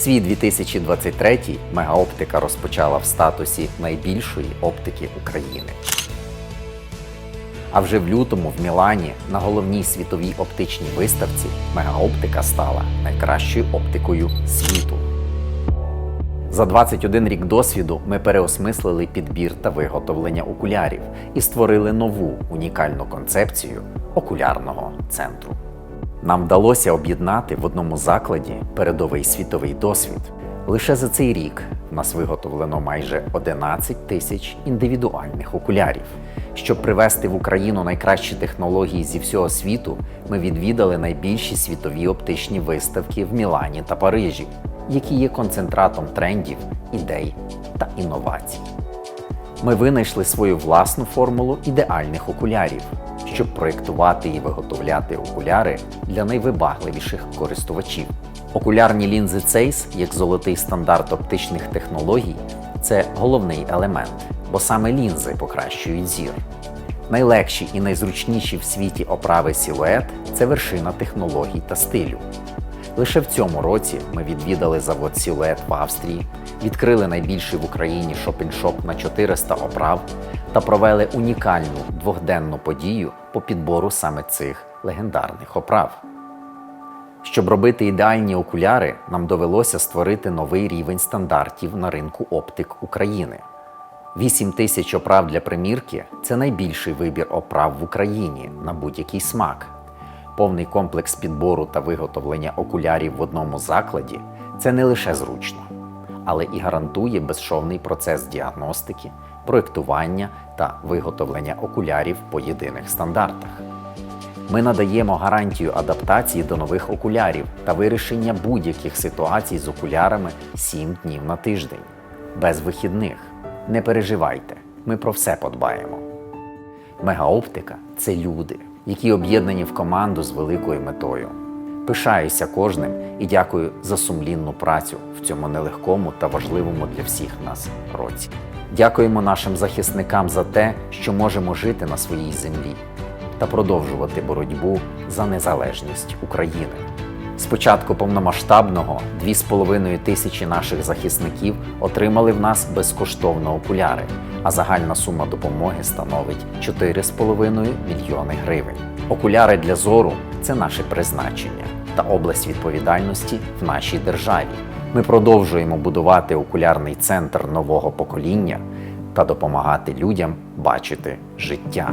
Свій 2023 мегаоптика розпочала в статусі найбільшої оптики України. А вже в лютому в Мілані на головній світовій оптичній виставці мегаоптика стала найкращою оптикою світу. За 21 рік досвіду ми переосмислили підбір та виготовлення окулярів і створили нову унікальну концепцію окулярного центру. Нам вдалося об'єднати в одному закладі передовий світовий досвід. Лише за цей рік нас виготовлено майже 11 тисяч індивідуальних окулярів. Щоб привести в Україну найкращі технології зі всього світу, ми відвідали найбільші світові оптичні виставки в Мілані та Парижі, які є концентратом трендів, ідей та інновацій. Ми винайшли свою власну формулу ідеальних окулярів, щоб проєктувати і виготовляти окуляри для найвибагливіших користувачів. Окулярні лінзи Zeiss, як золотий стандарт оптичних технологій, це головний елемент, бо саме лінзи покращують зір. Найлегші і найзручніші в світі оправи силует це вершина технологій та стилю. Лише в цьому році ми відвідали завод Сілует в Австрії, відкрили найбільший в Україні шопінг-шоп на 400 оправ та провели унікальну двохденну подію по підбору саме цих легендарних оправ. Щоб робити ідеальні окуляри, нам довелося створити новий рівень стандартів на ринку оптик України. 8 тисяч оправ для примірки це найбільший вибір оправ в Україні на будь-який смак. Повний комплекс підбору та виготовлення окулярів в одному закладі це не лише зручно, але і гарантує безшовний процес діагностики, проєктування та виготовлення окулярів по єдиних стандартах. Ми надаємо гарантію адаптації до нових окулярів та вирішення будь-яких ситуацій з окулярами 7 днів на тиждень, без вихідних. Не переживайте, ми про все подбаємо. Мегаоптика це люди, які об'єднані в команду з великою метою. Пишаюся кожним і дякую за сумлінну працю в цьому нелегкому та важливому для всіх нас році. Дякуємо нашим захисникам за те, що можемо жити на своїй землі та продовжувати боротьбу за незалежність України. З початку повномасштабного 2,5 тисячі наших захисників отримали в нас безкоштовно окуляри, а загальна сума допомоги становить 4,5 мільйони гривень. Окуляри для зору це наше призначення та область відповідальності в нашій державі. Ми продовжуємо будувати окулярний центр нового покоління та допомагати людям бачити життя.